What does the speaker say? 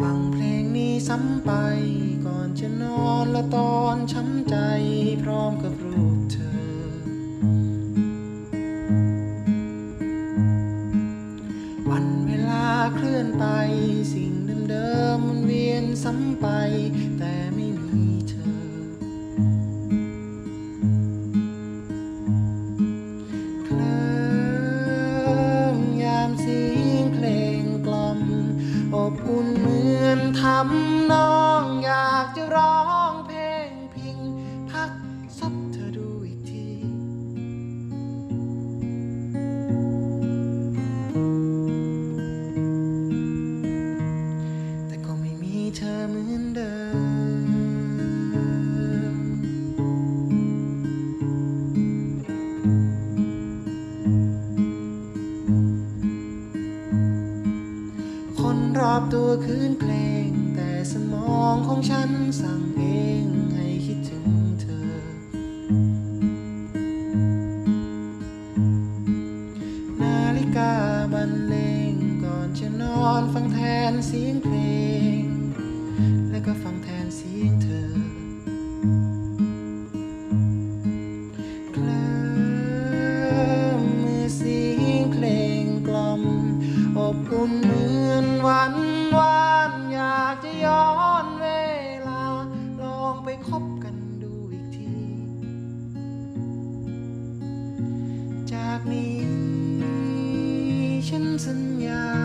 ฟังเพลงนี้ซ้ำไป ก่อนจะนอนและตอนช้ำใจพร้อมกับรูปเธอ วันเวลาเคลื่อนไป สิ่งเดิมๆมันเวียนซ้ำไป แต่ไม่ำนองอยากจะร้องเพลงพิง พักซบเธอดูอีกที แต่ก็ไม่มีเธอเหมือนเดิม คนรอบตัวคืนเพลง สมองของฉันสั่งเองให้คิดถึงเธอ นาฬิกาบรรเลงก่อนจะนอนฟังแทนเสียงเพลง แล้วก็ฟังแทนเสียงเธอเคลิ้มมือเสียงเพลงกล่อมอบอุ่นเหมือนวัน สัญญา